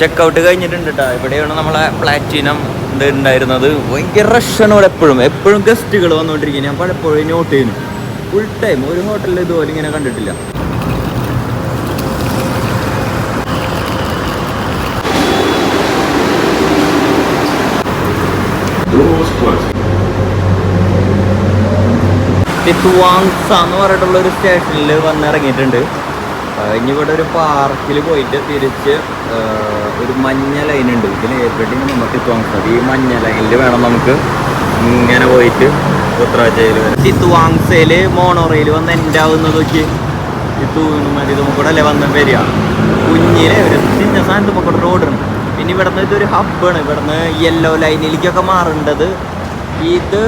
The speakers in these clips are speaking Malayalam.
ചെക്കൗട്ട് കഴിഞ്ഞിട്ടുണ്ട് കേട്ടോ ഇവിടെയാണ് നമ്മളെ പ്ലാറ്റിനം ഇത് ഉണ്ടായിരുന്നത്. ഭയങ്കര റഷാണ് ഇവിടെ എപ്പോഴും. എപ്പോഴും ഗസ്റ്റുകൾ വന്നുകൊണ്ടിരിക്കുന്നത് ഞാൻ പലപ്പോഴും നോട്ട് ചെയ്യുന്നു. ഫുൾ ടൈം ഒരു ഹോട്ടലിൽ ഇതുപോലെ ഇങ്ങനെ കണ്ടിട്ടില്ല. തിത്തുവാങ്സ എന്ന് പറഞ്ഞിട്ടുള്ള ഒരു സ്റ്റേഷനിൽ വന്നിറങ്ങിയിട്ടുണ്ട്. ഇനി ഇവിടെ ഒരു പാർക്കിൽ പോയിട്ട് തിരിച്ച് ഒരു മഞ്ഞ ലൈൻ ഉണ്ട്. ഇതിൽ എവിടെയാണ് നമുക്ക് തോന്നുന്നത് ഈ മഞ്ഞ ലൈനിൽ വേണം നമുക്ക് ഇങ്ങനെ പോയിട്ട് ഉത്തരാഴ്ചയിൽ വരാം ഈ തുവാങ്സയിൽ മോണോറയിൽ വന്ന് എന്റെ ആവുന്നത് നോക്കി തിത്തുമാരി കൂടെ അല്ലേ വന്ന് വരിക. കുഞ്ഞിലെ ഒരു ചിന്ന തുമ്പൂടെ കൂടെ റോഡുണ്ട് പിന്നെ ഇവിടുന്ന് ഇതൊരു ഹബ്ബാണ് ഇവിടുന്ന് യെല്ലോ ലൈനിലേക്കൊക്കെ മാറേണ്ടത്. ഇത്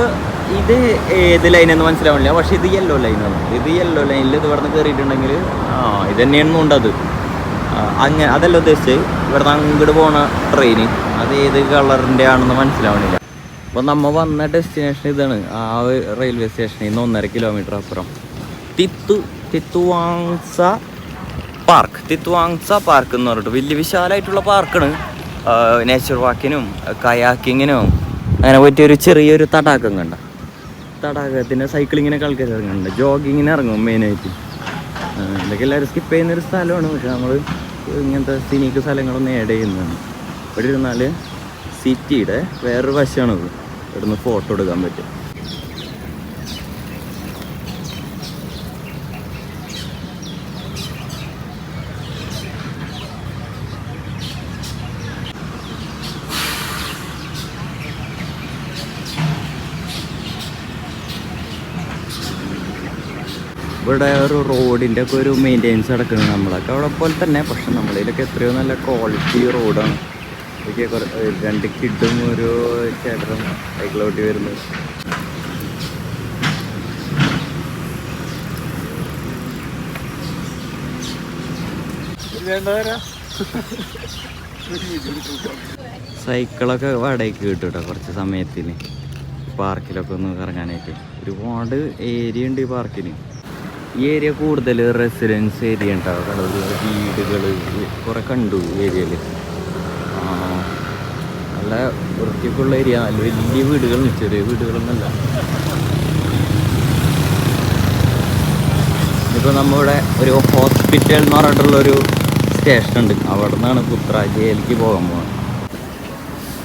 ഇത് ഏത് ലൈനെന്ന് മനസ്സിലാവുന്നില്ല പക്ഷെ ഇത് യെല്ലോ ലൈനാണ് ഇത് യെല്ലോ ലൈനിൽ ഇത് നിന്ന് കയറിയിട്ടുണ്ടെങ്കിൽ ആ ഇത് തന്നെയാണ് ഉണ്ടത് അങ്ങനെ അതല്ല ഉദ്ദേശിച്ച് നിന്ന് അങ്ങോട്ട് പോണ ട്രെയിൻ അത് ഏത് കളറിന്റെ ആണെന്ന് മനസ്സിലാവണില്ല. അപ്പോൾ നമ്മൾ വന്ന ഡെസ്റ്റിനേഷൻ ഇതാണ്. ആ റെയിൽവേ സ്റ്റേഷനിൽ നിന്ന് ഒന്നര കിലോമീറ്റർ അപ്പുറം. തിത്തു തിത്തുവാങ്സ പാർക്ക് തിത്തുവാങ്സ പാർക്ക് എന്ന് പറഞ്ഞിട്ട് വലിയ വിശാലമായിട്ടുള്ള പാർക്കാണ് നേച്ചർ വാക്കിനും കയാക്കിങ്ങിനും അങ്ങനെ പറ്റിയ ഒരു ചെറിയൊരു തടാകം കണ്ട. തടാകത്തിന് സൈക്ലിങ്ങിനൊക്കെ ആൾക്കാർ ഇറങ്ങുന്നുണ്ട് ജോഗിങ്ങിന് ഇറങ്ങും മെയിനായിട്ട് ഇതൊക്കെ എല്ലാവരും സ്കിപ്പ് ചെയ്യുന്നൊരു സ്ഥലമാണ്. പക്ഷെ നമ്മൾ ഇങ്ങനത്തെ സിനിക്ക് സ്ഥലങ്ങളൊന്നും ആഡ് ചെയ്യുന്നതാണ്. ഇവിടെ ഇരുന്നാൽ സിറ്റിയുടെ വേറൊരു വശമാണത്. ഇവിടുന്ന് ഫോട്ടോ എടുക്കാൻ പറ്റും. ഇവിടെ ഒരു റോഡിന്റെ ഒക്കെ ഒരു മെയിന്റെനൻസ് നടക്കുന്നത് നമ്മളൊക്കെ. അവിടെ പോലെ തന്നെ പക്ഷെ നമ്മളിലൊക്കെ എത്രയോ നല്ല ക്വാളിറ്റി റോഡാണ് കുറേ രണ്ട് കിഡും ഒരു ചേട്ടനും സൈക്കിളോട്ടി വരുന്നത്. സൈക്കിളൊക്കെ വാടകയ്ക്ക് കിട്ടും കേട്ടോ കുറച്ച് സമയത്തിന്. പാർക്കിലൊക്കെ ഒന്ന് കറങ്ങാനായിട്ട് ഒരുപാട് ഏരിയ ഉണ്ട് ഈ പാർക്കിന് ഈ ഏരിയ കൂടുതൽ റെസിഡൻസ് ഏരിയ ഉണ്ടാവും കടവ് വീടുകൾ കുറെ കണ്ടു ഏരിയയിൽ നല്ല വൃത്തിയൊക്കെയുള്ള ഏരിയ നല്ല വലിയ വീടുകൾ ചെറിയ വീടുകളൊന്നുമല്ല. ഇപ്പോൾ നമ്മളിവിടെ ഒരു ഹോസ്പിറ്റൽ എന്ന് പറഞ്ഞിട്ടുള്ള ഒരു സ്റ്റേഷൻ ഉണ്ട്. അവിടെ നിന്നാണ് പുത്രാജയിലേക്ക് പോകാൻ പോകുന്നത്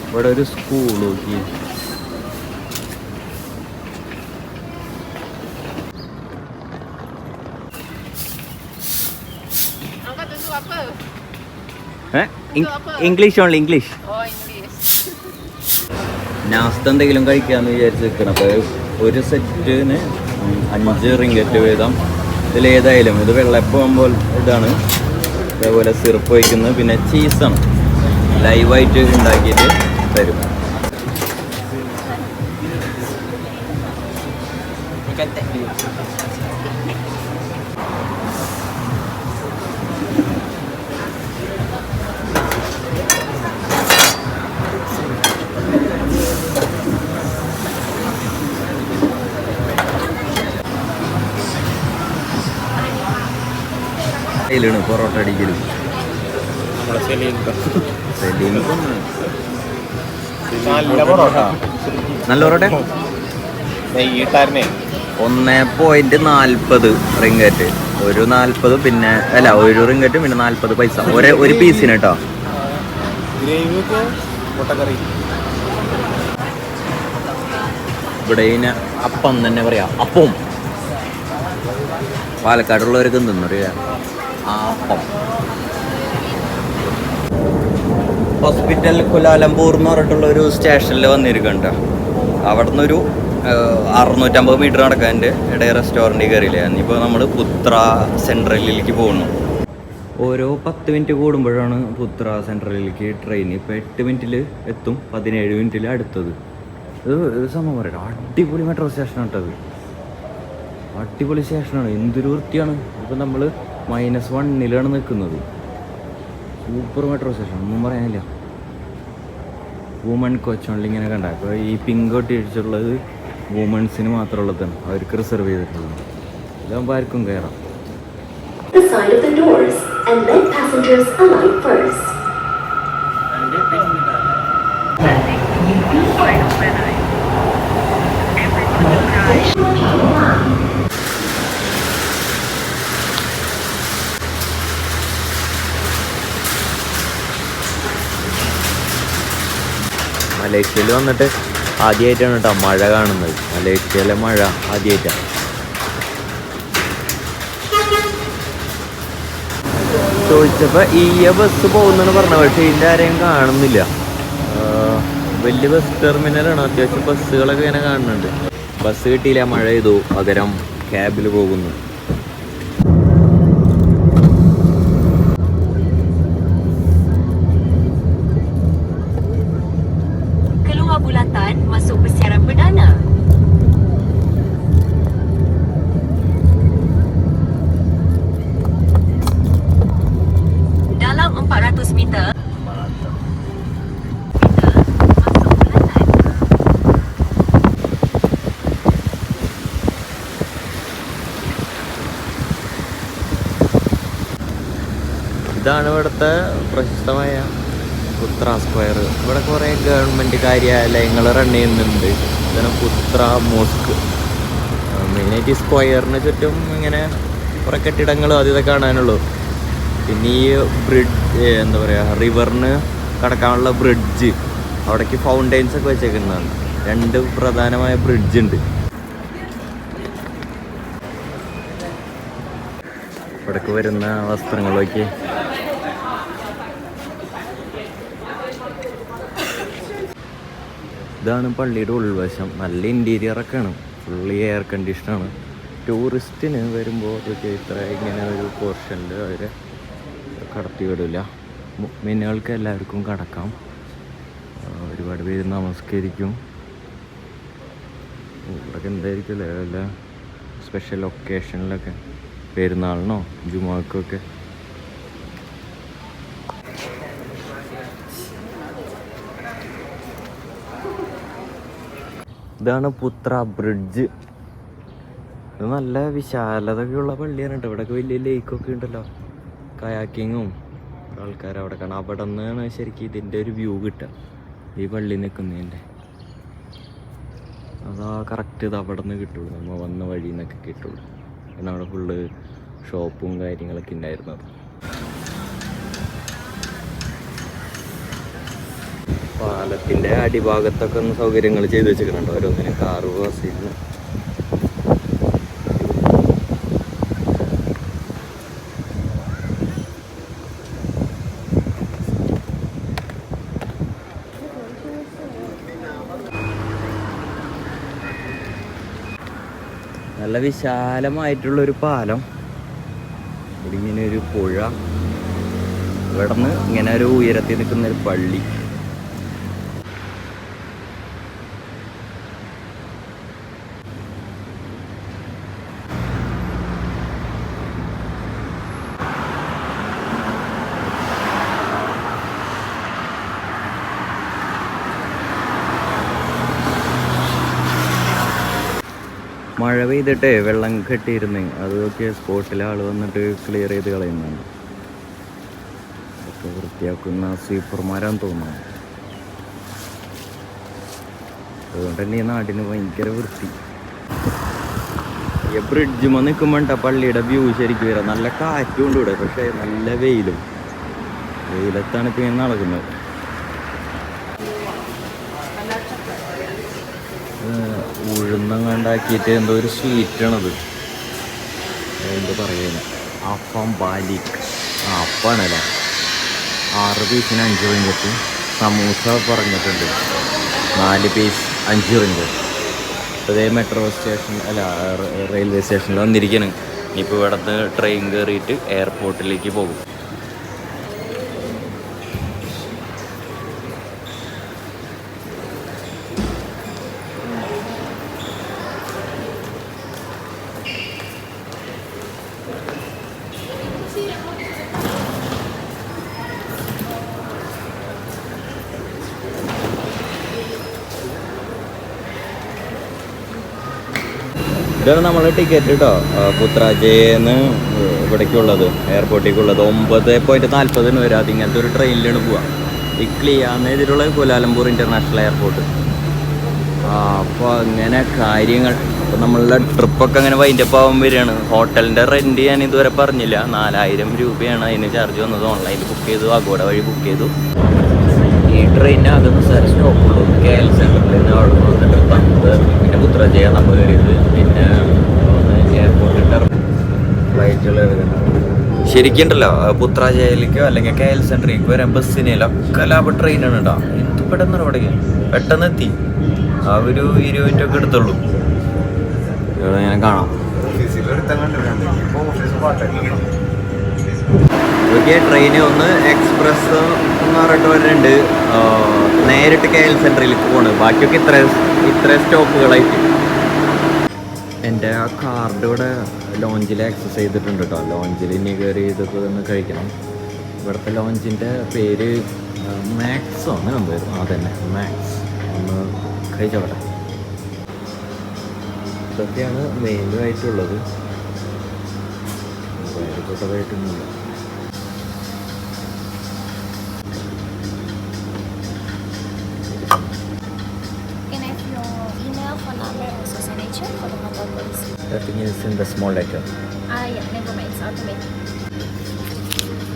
ഇവിടെ ഒരു സ്കൂൾ നോക്കി ഇംഗ്ലീഷ് ഓൺലി ഇംഗ്ലീഷ്. നാസ്ത എന്തെങ്കിലും കഴിക്കാമെന്ന് വിചാരിച്ച് നിൽക്കണം അപ്പോൾ ഒരു സെറ്റിന് അഞ്ച് റിങ്കറ്റ് വീതം. ഇതിലേതായാലും ഇത് വെള്ളപ്പം പോലെ ഇതാണ്. അതേപോലെ സിറപ്പ് വയ്ക്കുന്നത് പിന്നെ ചീസാണ് ലൈവായിട്ട് ഉണ്ടാക്കിയിട്ട് തരും. അതിലാണ് പൊറോട്ട അടിക്കലും. നല്ല പൊറോട്ട. നല്ല പൊറോട്ട? ഒന്ന് പോയിന്റ് നാൽപ്പത് റിംഗറ്റ് ഒരു നാൽപ്പത് പിന്നെ അല്ല ഒരു റിംഗറ്റും പിന്നെ നാൽപ്പത് പൈസ. ഒരേ ഒരു പീസിന് കേട്ടോ ഇവിടെ ഇതിനെ അപ്പം തന്നെ പറയാ. അപ്പം. പാലക്കാടുള്ളവർക്ക് എന്തെന്നറിയാം. അപ്പം ഹോസ്പിറ്റൽ കുലാലംപൂർ എന്ന് പറഞ്ഞിട്ടുള്ള ഒരു സ്റ്റേഷനിൽ വന്നിരിക്കണ്ട അവിടെ നിന്നൊരു അറുന്നൂറ്റമ്പത് മീറ്റർ നടക്കാന്റെ ഇടയിൽ റെസ്റ്റോറന്റിൽ കയറിയില്ലേ. ഇനിയിപ്പോൾ നമ്മൾ പുത്ര സെൻട്രലിലേക്ക് പോകുന്നു. ഓരോ പത്ത് മിനിറ്റ് കൂടുമ്പോഴാണ് പുത്ര സെൻട്രലിലേക്ക് ട്രെയിൻ ഇപ്പോൾ എട്ട് മിനിറ്റിൽ എത്തും പതിനേഴ് മിനിറ്റിൽ അടുത്തത്. ഇത് സംഭവം പറയാം അടിപൊളി മെട്രോ സ്റ്റേഷനാണ് കേട്ടത് അടിപൊളി സ്റ്റേഷനാണ് എന്തൊരു വൃത്തിയാണ്. ഇപ്പം നമ്മൾ മൈനസ് വണ്ണിലാണ് നിൽക്കുന്നത്. സൂപ്പർ മെട്രോ സ്റ്റേഷൻ ഒന്നും പറയാനില്ല. വുമൺ കോച്ച് ഇങ്ങനെ കണ്ട. അപ്പോൾ ഈ പിങ്ക് ഒട്ടിച്ചുള്ളത് വുമൺസിന് മാത്രമുള്ളതാണ്. അവർക്ക് റിസർവ് ചെയ്തിട്ടുള്ളത്. ഇതാകുമ്പോൾ ആർക്കും കയറാം the side of the doors and let passengers alight first. മലേഷ്യയിൽ വന്നിട്ട് ആദ്യമായിട്ടാണ് കേട്ടോ മഴ കാണുന്നത്. മലേഷ്യയിലെ മഴ ആദ്യമായിട്ടാണ് ചോദിച്ചപ്പോൾ ഈ ബസ് പോകുന്നെന്ന് പറഞ്ഞു പക്ഷേ ഇതിന്റെ ആരെയും കാണുന്നില്ല. വലിയ ബസ് ടെർമിനലാണ് അത്യാവശ്യം ബസ്സുകളൊക്കെ ഇങ്ങനെ കാണുന്നുണ്ട്. ബസ് കിട്ടിയില്ല മഴ ചെയ്തു പകരം ക്യാബിൽ പോകുന്നു. ഇതാണ് ഇവിടുത്തെ പ്രശസ്തമായ പുത്ര സ്ക്വയർ. ഇവിടെ കുറേ ഗവൺമെന്റ് കാര്യാലയങ്ങൾ റൺ ചെയ്യുന്നുണ്ട്. ഇതാണ് പുത്ര മോസ്ക്. മെയിനായിട്ട് ഈ സ്ക്വയറിന് ചുറ്റും ഇങ്ങനെ കുറേ കെട്ടിടങ്ങളും അത് ഇതൊക്കെ കാണാനുള്ളൂ. പിന്നെ ഈ ബ്രിഡ്ജ് എന്താ പറയുക റിവറിന് കടക്കാനുള്ള ബ്രിഡ്ജ് അവിടേക്ക് ഫൗണ്ടെയിൻസ് ഒക്കെ വെച്ചേക്കുന്നതാണ്. രണ്ട് പ്രധാനമായ ബ്രിഡ്ജ് ഉണ്ട്. ഇവിടേക്ക് വരുന്ന വസ്ത്രങ്ങളൊക്കെ ഇതാണ് പള്ളിയുടെ ഉൾവശം. നല്ല ഇന്റീരിയർ ഒക്കെയാണ് ഫുള്ളി എയർ കണ്ടീഷനാണ് ടൂറിസ്റ്റിന് വരുമ്പോൾ ഇത്ര ഇങ്ങനെ ഒരു പോർഷനിൽ അവർ കടത്തി വിടില്ല മിന്നുകൾക്ക് എല്ലാവർക്കും കടക്കാം. ഒരുപാട് പേര് നമസ്കരിക്കും. ഇവിടെയൊക്കെ എന്തായിരിക്കും അല്ലേ? സ്പെഷ്യൽ ഒക്കേഷനിലൊക്കെ പെരുന്നാളിനോ ജുമാക്കൊക്കെ. ഇതാണ് പുത്ര ബ്രിഡ്ജ് ഇത് നല്ല വിശാലതയൊക്കെയുള്ള പള്ളിയാണ് കേട്ടോ ഇവിടെയൊക്കെ വലിയ ലേക്കൊക്കെ ഉണ്ടല്ലോ. കയാക്കിങ്ങും. ആൾക്കാർ അവിടെ കാണാം. അവിടെ നിന്നാണ് ശരിക്കും ഇതിന്റെ ഒരു വ്യൂ കിട്ടുക. ഈ പള്ളി നിൽക്കുന്നതിന്റെ അതാ കറക്റ്റ് ഇത് അവിടെ നിന്ന് കിട്ടുള്ളൂ. നമ്മൾ വന്ന വഴിയിൽ നിന്നൊക്കെ കിട്ടുള്ളൂ. പിന്നെ അവിടെ ഫുള്ള് ഷോപ്പും കാര്യങ്ങളൊക്കെ ഉണ്ടായിരുന്നത്. പാലത്തിന്റെ അടിഭാഗത്തൊക്കെ ഒന്ന് സൗകര്യങ്ങൾ ചെയ്ത് വെച്ചിട്ടുണ്ട് ഓരോന്നിനും കാറ് ബസ്സിന് നല്ല വിശാലമായിട്ടുള്ളൊരു പാലം. ഇവിടെ ഇങ്ങനെ ഒരു പുഴ. ഇവിടെ നിന്ന് ഇങ്ങനെ ഒരു ഉയരത്തിൽ നിൽക്കുന്ന ഒരു പള്ളി. മഴ പെയ്തിട്ട് വെള്ളം കെട്ടിയിരുന്ന്. അതൊക്കെ സ്പോട്ടിൽ ആൾ വന്നിട്ട് ക്ലിയർ ചെയ്ത് കളയുന്നതാണ് ഒക്കെ വൃത്തിയാക്കുന്ന സ്വീപ്പർമാരാന്ന് തോന്നുന്നു. അതുകൊണ്ട് തന്നെ ഈ നാടിന് ഭയങ്കര വൃത്തി. ഈ ബ്രിഡ്ജ് നിൽക്കുമ്പോണ്ട പള്ളിയുടെ വ്യൂ ശരിക്കും വരാം. നല്ല കാറ്റും ഉണ്ട് ഇവിടെ പക്ഷേ നല്ല വെയിലും. വെയിലത്താണ് ഇപ്പം ഇങ്ങനെ നടക്കുന്നത്. ഉഴുന്നങ്ങാണ്ടാക്കിയിട്ട് എന്തോ ഒരു സ്വീറ്റാണത്. എന്ത് പറയുന്നത് അപ്പം ബാലിക് ആ അപ്പാണല്ലേ? ആറ് പീസിന് അഞ്ച് റിഞ്ചത്ത് സമൂസ പറഞ്ഞിട്ടുണ്ട്. നാല് പീസ് അഞ്ച് റിഞ്ച് അതേ മെട്രോ സ്റ്റേഷൻ അല്ല റെയിൽവേ സ്റ്റേഷനിൽ വന്നിരിക്കണം. ഇനിയിപ്പോൾ ഇവിടുന്ന് ട്രെയിൻ കയറിയിട്ട് എയർപോർട്ടിലേക്ക് പോകും. ഇതാണ് നമ്മളെ ടിക്കറ്റ് കേട്ടോ പുത്രാജയെന്ന് ഇവിടേക്കുള്ളത് എയർപോർട്ടിലേക്കുള്ളത് ഒമ്പത് പോയിന്റ് നാൽപ്പതിന് വരാം. അത് ഇങ്ങനത്തെ ഒരു ട്രെയിനിലാണ് പോവാം. ഇക്ലിയാന്ന് എതിരുള്ള കുലാലംപൂർ ഇന്റർനാഷണൽ എയർപോർട്ട് അപ്പോൾ അങ്ങനെ കാര്യങ്ങൾ അപ്പോൾ നമ്മളുടെ ട്രിപ്പൊക്കെ അങ്ങനെ വൈൻഡ് അപ്പ് ആവാൻ വരികയാണ്. ഹോട്ടലിന്റെ റെന്റ് ഞാൻ ഇതുവരെ പറഞ്ഞില്ല. നാലായിരം രൂപയാണ് അതിന് ചാർജ് വന്നത്. ഓൺലൈനിൽ ബുക്ക് ചെയ്തു അഗോഡ വഴി ബുക്ക് ചെയ്തു. ഈ ട്രെയിനിന് അകത്ത് സാർ സ്റ്റോപ്പുള്ളൂ കെ എൽ സെന്ററിൽ നിന്ന് അവിടെ നിന്ന് പന്ത് പിന്നെ പുത്രജയ നമ്മൾ കയറിയത് പിന്നെ എയർപോർട്ടിൽ ഫ്ലൈറ്റുകൾ ശരിക്കും ഉണ്ടല്ലോ പുത്രാജയിലേക്കോ അല്ലെങ്കിൽ കെ എൽ സെന്ററിലേക്ക് വരാൻ ബസ്സിനൊക്കെ ലാഭ ട്രെയിനാണ് കേട്ടോ എന്ത് പെട്ടെന്ന് അവിടെ പെട്ടെന്ന് എത്തി. ആ ഒരു ഇരുപത് മിനിറ്റ് ഒക്കെ എടുത്തുള്ളൂ. ഇവിടെ ഇങ്ങനെ കാണാം. ഓക്കെ ട്രെയിന് ഒന്ന് എക്സ്പ്രസ് എന്ന് പറഞ്ഞിട്ട് വരുന്നുണ്ട്. നേരിട്ട് കെ എൽ സെന്ററിലേക്ക് പോണ്. ബാക്കിയൊക്കെ ഇത്ര ഇത്ര സ്റ്റോപ്പുകളായിട്ട്. എന്റെ ആ കാർഡ് ഇവിടെ ലോഞ്ചിൽ ആക്സസ് ചെയ്തിട്ടുണ്ട് കേട്ടോ ലോഞ്ചിൽ ഇനി കയറി ഇതൊക്കെ ഒന്ന് കഴിക്കണം. ഇവിടുത്തെ ലോഞ്ചിന്റെ പേര് മാക്സോ അങ്ങനെ എന്തോ ആ തന്നെ മാക്സ് ഒന്ന് കഴിച്ചോട്ടെ. The hotel, please? Everything is in the small letter. Ah, yeah, never mind. It's automatic.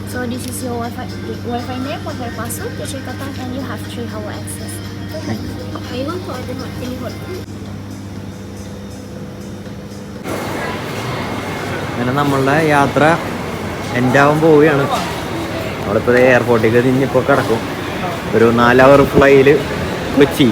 So this is your Wi-Fi, Wi-Fi name, Wi-Fi password, your check-out time, and you have three hour access. Are you going to order what? അങ്ങനെ നമ്മളുടെ യാത്ര എൻഡാവാൻ പോവുകയാണ്. നമ്മളിപ്പോൾ എയർപോർട്ടിലേക്ക് തിന്നിപ്പോൾ കിടക്കും. ഒരു നാലവർ ഫ്ലൈയിൽ കൊച്ചി